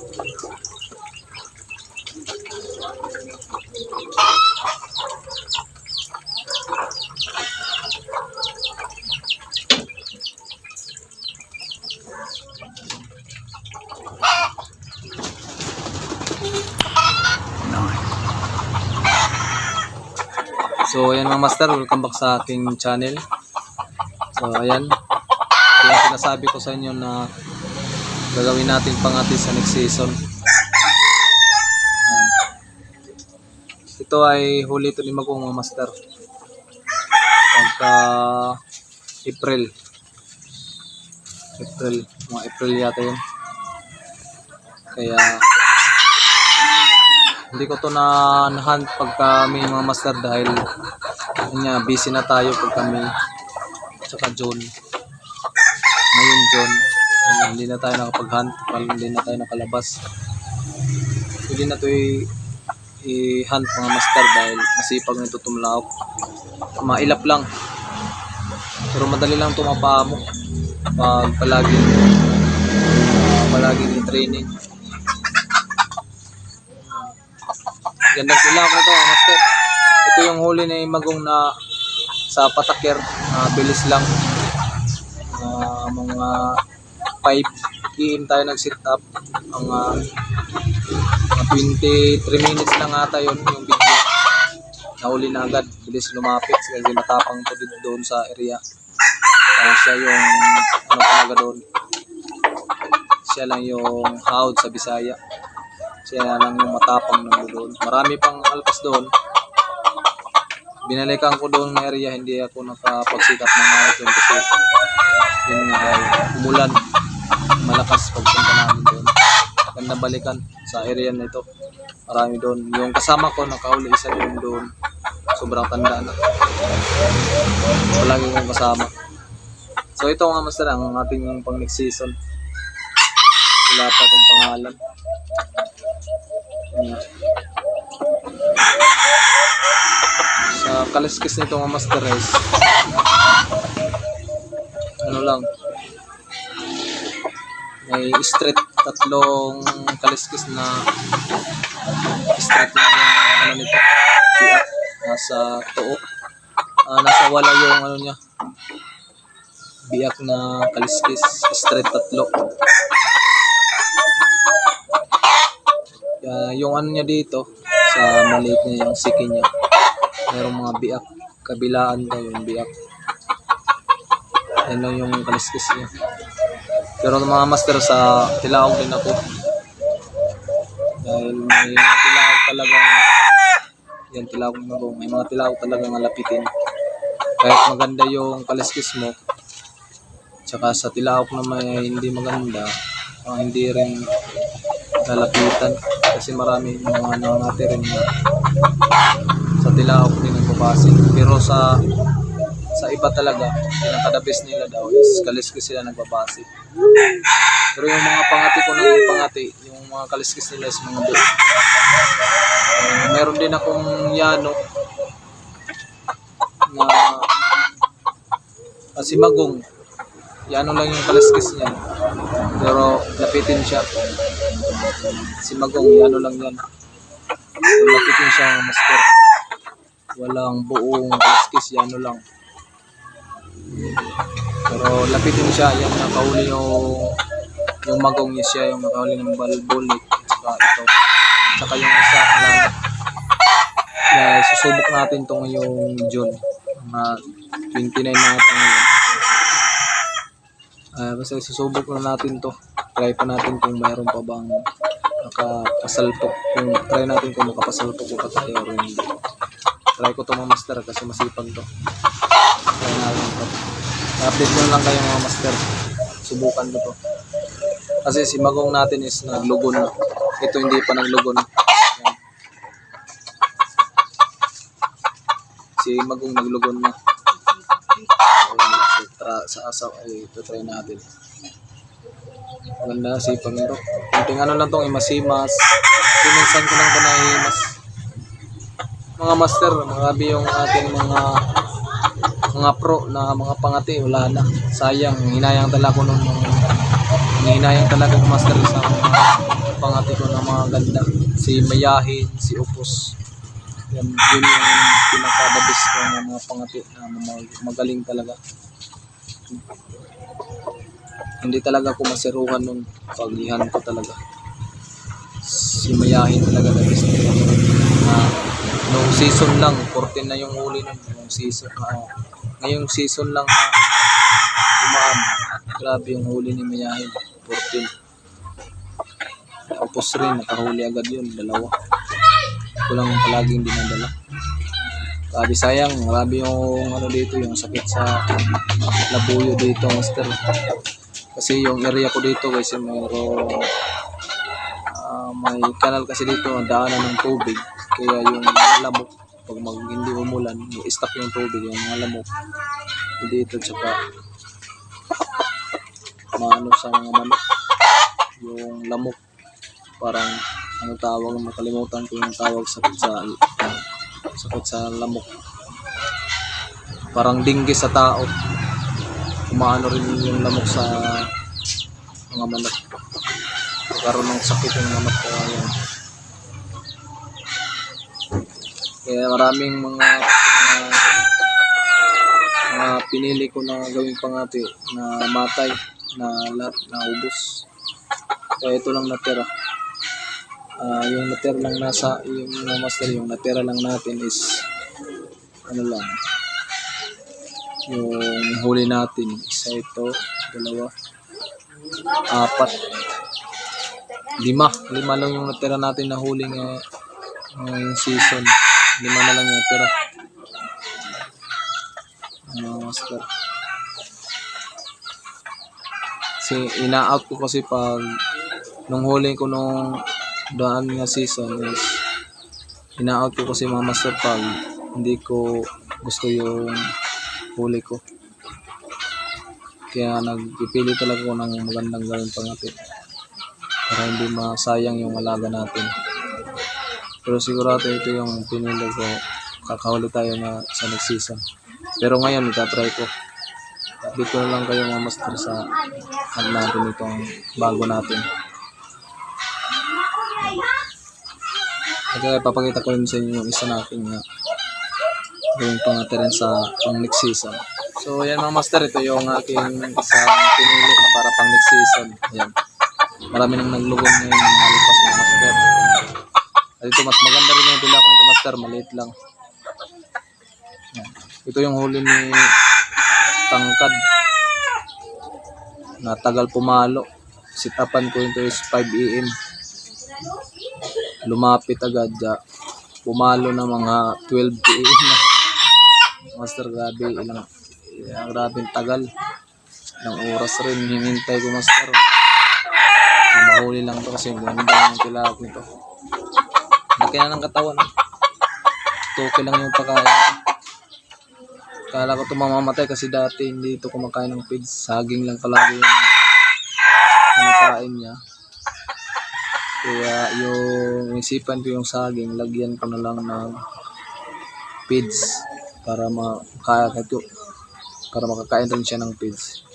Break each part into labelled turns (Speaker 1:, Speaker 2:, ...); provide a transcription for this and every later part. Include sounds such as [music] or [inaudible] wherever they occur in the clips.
Speaker 1: So, ayan mga master, welcome back sa aking channel. So, ayan. Kaya sinasabi ko sa inyo na gagawin natin pangati sa next season. Ito ay huli ito ni Magong mga master. Pagka April. April. Mga April yata yun. Kaya hindi ko to na nahunt pagka may mga master dahil nga, busy na tayo pag kami tsaka John ngayon John ayun, hindi na tayo nakapag-hunt. Hindi na tayo nakalabas. Hindi na to i- i-hunt mga master dahil masipag nito tumlaok. Mailap lang. Pero madali lang tumapamo pag palagi uh, palagi training. Gandang sila ko to, master. Ito yung huli ni Magong na sa patakyer, ah, bilis lang. Ah, mga 5 km tayo nag-sit up. Ah, mga 23 minutes lang ata yun yung video. Nahuli na agad, bilis lumapit kasi matapang to dito doon sa area. Kaya siya yung ano talaga doon. Siya lang yung hawd sa Bisaya siya lang yung matapang na doon. Marami pang alpas doon. Binalikan ko doon ng area, hindi ako nakapag-sit up ng marathon kasi yun nga ay umulan. Malakas pagpunta namin doon. Ganda balikan sa area na ito. Marami doon. Yung kasama ko, nakahuli isa din doon. Sobrang tanda na. Palagi kong kasama. So ito nga master ang ating pang next season. Wala pa itong pangalan. Sa kaliskis nito mga master race. Ano lang. May straight tatlong kaliskis na straight yung ano nito. Biak. Nasa too. Ah, nasa wala yung ano niya. Biak na kaliskis. Straight tatlo. Kaya yung ano niya dito, sa maliit niya yung siki niya, merong mga biak. Kabilaan daw yung biak. Yan lang yung kaliskis niya. Pero mga master sa tilaog din ako. Dahil may mga tilaog talaga yan tilaog na go. May mga tilaog talaga malapitin. Kahit maganda yung kaliskis mo, tsaka sa tilaog na may hindi maganda, ah, hindi rin lalapitan kasi marami mga nangangati rin na sa tilaok din ang babasing pero sa sa iba talaga pinakadabis nila daw is kaliskis sila nagbabase pero yung mga pangati ko ng pangati yung mga kaliskis nila is mga buo Eh, meron din akong yano na ah, si Magong yano lang yung kaliskis niya pero lapitin siya si Magong, ano lang yan. Kung nakitin siya master. Walang buong kaliskis, ano lang. Pero lapitin siya, yan nakahuli yung yung magong niya siya, yung nakahuli ng balbulik. Saka ito. Saka yung isa, alam. Kaya susubok natin to ngayong June. Mga 29 na ata ngayon. Ah, basta susubok na natin to. Try pa natin kung mayroon pa bang nakapasalpok. Kung try natin kung makapasalpok ko pa tayo or hindi. Try ko to mga master kasi masipag to. Update na lang kayo mga master. Subukan ko to. Kasi si magong natin is naglugon na. Ito hindi pa naglugon. Yan. Si magong naglugon na. So, tra- sa asaw ay ito try natin. Maganda si Pangero. Kunting ano lang tong imasimas. Pinunsan ko lang ito na imas. Mga master, marami yung ating mga mga pro na mga pangati, wala na. Sayang, hinayang talaga ko nung hinayang talaga ko master sa mga pangati ko na mga ganda. Si Mayahin, si Upos. Yan, yun yung pinaka-the-best ko ng mga pangati na mag- magaling talaga. Hindi talaga ako masiruhan nun. Paglihan ko talaga. Si Mayahin talaga talaga. Na, noong season lang, 14 na yung huli nun. Noong season, na ngayong season lang na umaan. Grabe yung huli ni Mayahin. 14. Tapos rin, nakahuli agad yun. Dalawa. Ito lang yung palaging dinadala. Grabe sayang. Grabe yung ano dito, yung sakit sa labuyo dito, master. Kasi yung area ko dito guys, mayroong ah, may kanal kasi dito, daanan ng tubig. Kaya yung lamok, pag mag, hindi umulan, i-stop yung tubig, yung mga lamok. Dito, tsaka maano sa mga manok. Yung lamok, parang ano tawag, makalimutan ko yung tawag sakit sa sakit sa lamok. Parang dinggi sa tao. Umaano rin yung lamok sa mga manok. Karoon ng sakit yung manok kaya yun. Kaya maraming mga mga, pinili ko na gawing pangati na matay na lahat na ubos. Kaya ito lang natira. Ah, yung natira lang nasa yung mga master yung natira lang natin is ano lang yung huli natin isa ito dalawa apat lima lima lang yung natira natin na huli ng ngayong season lima na lang yung natira ano master? Kasi ina-out ko kasi pag nung huli ko nung daan nga season is ina-out ko kasi mga master pag hindi ko gusto yung huli ko. Kaya nagpipili talaga ako ng magandang gawin pangati para hindi masayang yung alaga natin pero sigurado ito yung pinili ko kakahuli tayo na sa next season pero ngayon itatry ko ko na lang kayo mga master sa ano natin itong bago natin Kaya papakita ko rin sa inyo yung isa natin nga gawing pangati rin sa pang next season. So yan mga master, ito yung aking isang pinili para pang next season. Yan. Marami nang naglugon ngayon ng mga lipas mga master. Ito mas maganda rin yung ko nito master, maliit lang. Ito yung huli ni Tangkad na tagal pumalo. Sitapan ko ito is 5 AM lumapit agad ya. Pumalo na mga 12 PM na. Master, grabe. Ilang, ilang grabe tagal. Ilang oras rin hinintay ko, Master. Mahuli lang to kasi ganda yung tilawak nito. Laki na ng katawan. Tuki lang yung pagkain. Kala ko ito mamamatay kasi dati hindi ito kumakain ng pigs. Saging lang palagi yung kinakain niya. Kaya yung isipan ko yung saging, lagyan ko na lang ng feeds para makaya para makakain rin siya ng feeds.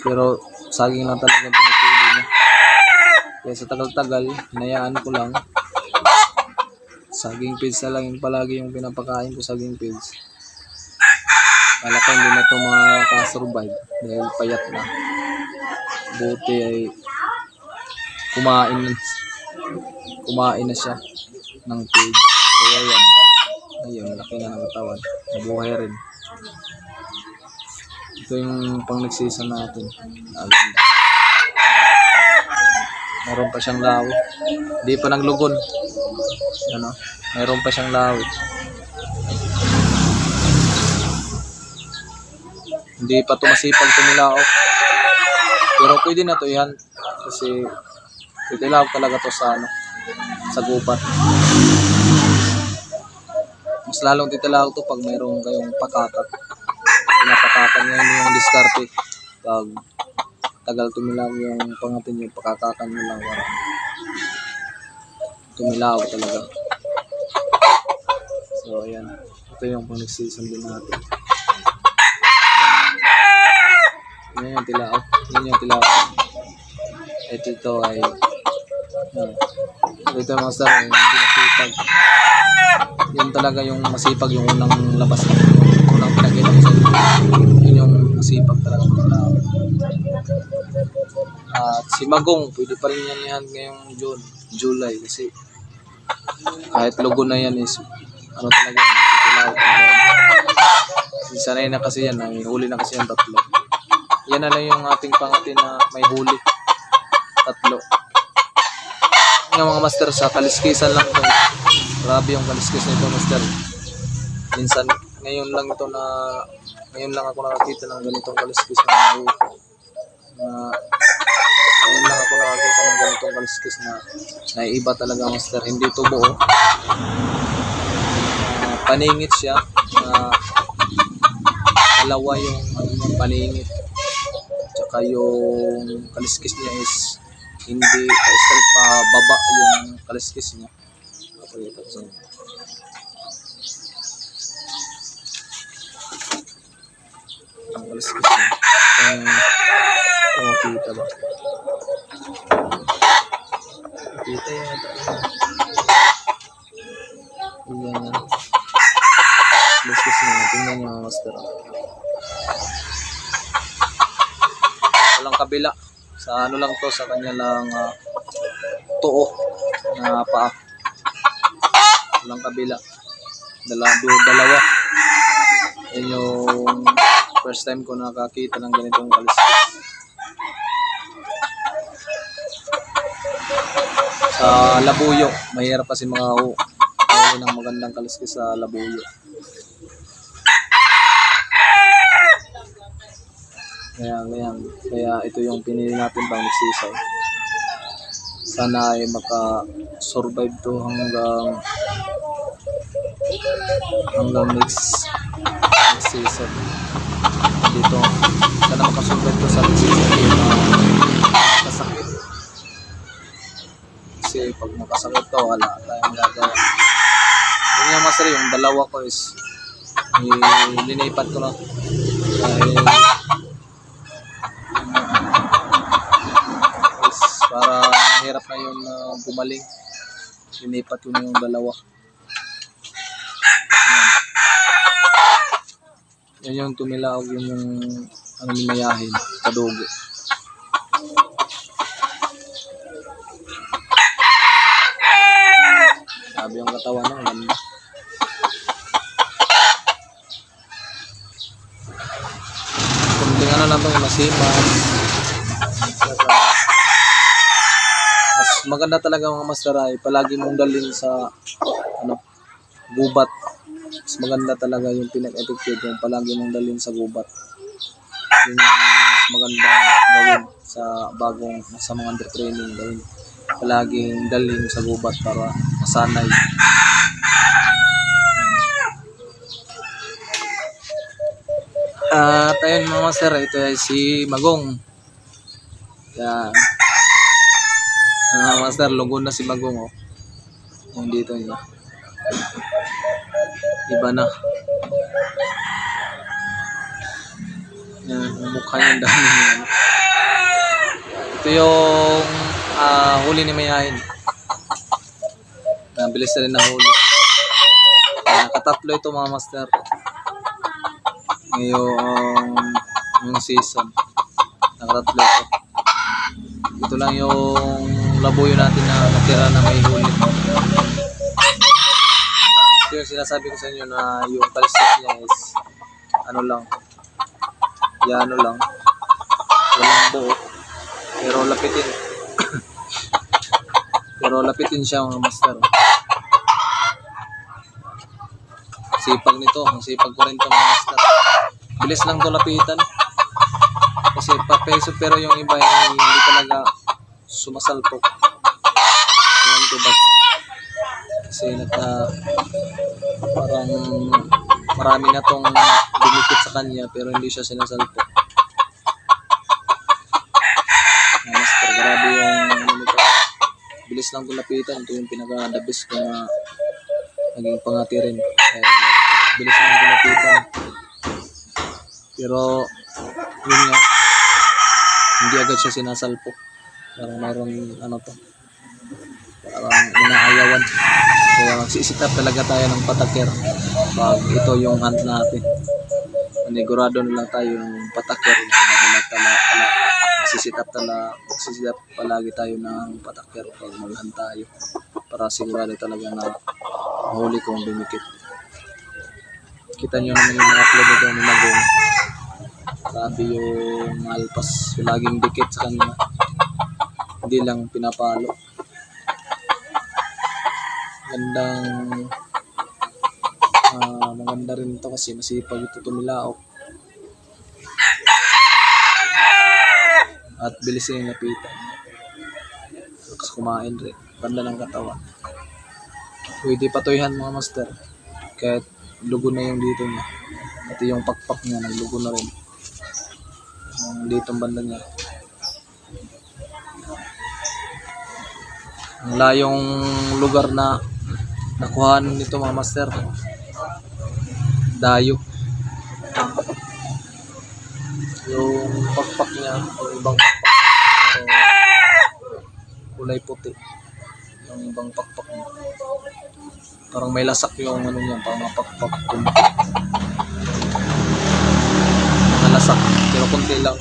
Speaker 1: Pero saging lang talaga pinipili niya. Kaya sa tagal-tagal, hinayaan ko lang. Saging feeds na lang yung palagi yung pinapakain ko saging feeds. Kala hindi na ito makakasurvive dahil payat na. Buti ay kumain kumain na siya ng page. Kaya yan. Ayun, laki na ng katawan. Nabuhay rin. Ito yung pang season natin. Naganda. Meron pa siyang lawi. Hindi pa naglugon. Ano? Meron pa siyang lawi. Hindi pa tumasipag tumilaok. Pero pwede na to yan. Kasi titilaok talaga to sa ano sa gubat. Mas lalong titilaok to pag mayroong kayong pakakat. Pinapakakan nyo yung diskarte. Pag tagal tumilaw yung pangatin nyo, pakakakan lang para tumilaw talaga. So, ayan. Ito yung pang din natin. Yan yung tilaok. Yan yung tilaok. Ito ito ay Yan. Dito mga master, eh, hindi masipag. Yun talaga yung masipag yung unang labas. Yung unang pinakita ko sa. Yun yung masipag talaga ng tao. At si Magong, pwede pa rin yan yan ngayong June, July kasi kahit logo na yan is ano talaga yan, titilaw talaga. Sanay na kasi yan, huli na kasi yan tatlo. Yan na lang yung ating pangati na may huli. Tatlo. Yung mga master sa kaliskisan lang to. Grabe yung kaliskis nito master. Minsan, ngayon lang ito na, ngayon lang ako nakakita ng ganitong kaliskis na na ngayon lang ako nakakita ng ganitong kaliskis na naiiba talaga master. Hindi ito buo. Ah, paningit siya. Na dalawa yung ano, yung paningit. Tsaka yung kaliskis niya is hindi straight pa baba yung kaliskis niya. Papakita ko sa ang kaliskis niya. Kung kung makita ba sa ano lang to sa kanya lang ah, tuo na paa. Walang kabila. Dala, du- dalawa. Yan yung first time ko nakakita ng ganitong kaliskis sa labuyo mahirap kasi mga hu- huli ng magandang kaliskis sa labuyo Kaya, kaya, kaya ito yung pinili natin pang season. Sana ay maka-survive to hanggang hanggang next, season. Dito, sana makasurvive to sa next season uh, kasakit. Kasi pag nakasakit to, wala tayong gagawa. Yun yung masari, yung dalawa ko is nilinipat ko na. Dahil para hirap na yun na gumaling. Linipat ko na yung dalawa. Yan. Yan yung tumilaog, yun yung ano nimayahin, kadugo. Sabi yung katawan ng ganda. Kunting ano lang itong masipas. Saka, mas maganda talaga mga master ay palagi mong dalhin sa ano gubat. Mas maganda talaga yung pinag-effective yung palagi mong dalhin sa gubat. Yun yung mas maganda gawin sa bagong sa mga under training gawin palaging dalhin sa gubat para masanay. At ayun mga master ito ay si Magong. Yan Ah, master, lungkot na si Magong, oh. Yung dito niya. Iba na. Yan, mukha niya ang dami ano. Ito yung ah, huli ni Mayahin. Nabilis na rin na huli. Ah, Nakatatlo ito mga master. Ngayong yung season. Nakatatlo ito. Ito lang yung labuyo natin na natira na may huli. Ito yung sinasabi ko sa inyo na yung kalsik niya is ano lang, yano lang, walang buo, pero lapitin. [coughs] pero lapitin siya mga master. Sipag nito, ang sipag ko rin ito mga master. Bilis lang to lapitan. Kasi papeso pero yung iba ay hindi talaga sumasalpok. Ewan ko ba? Kasi naka parang marami na tong dumikit sa kanya pero hindi siya sinasalpok. Ah, Master, grabe yung ano. Bilis lang kung lapitan. Ito yung pinaka-the ko na naging pangati rin. Kaya bilis lang kung lapitan. Pero yun nga, hindi agad siya sinasalpok. Parang mayroon ano to, parang inaayawan. Kaya magsisit up talaga tayo ng pataker pag ito yung hunt natin. Panigurado na lang tayo ng pataker. Madala tala, tala, magsisit up tala, magsisit up palagi tayo ng pataker pag maghunt tayo. Para sigurado talaga na mahuli kong dumikit. Kita nyo naman yung upload nito ni Magong. Grabe yung alpas. Laging dikit sa kanya. Hindi lang pinapalo. Gandang ah maganda rin ito kasi masipag ito tumilaok. At bilis yung napitan. Tapos kumain rin. Ganda ng katawan. Pwede patuyan mga master. Kahit lugo na yung dito niya. Pati yung pakpak niya, naglugo na rin. Yung dito ang banda niya. Ang layong lugar na nakuhaan nito mga master. Dayo. Yung pakpak niya, yung ibang pakpak kulay puti. Yung ibang pakpak niya. Parang may lasak yung ano niya, parang mapakpak. Mga lasak, pero konti lang.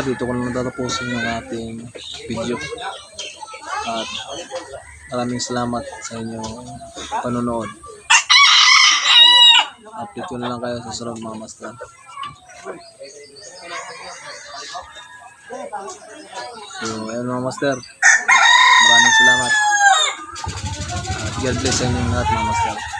Speaker 1: Master, dito ko na natatapusin yung ating video. At maraming salamat sa inyong panonood. Update ko na lang kayo sa sunod mga master. So, ayun mga master. Maraming salamat. At God bless sa inyong lahat mga master.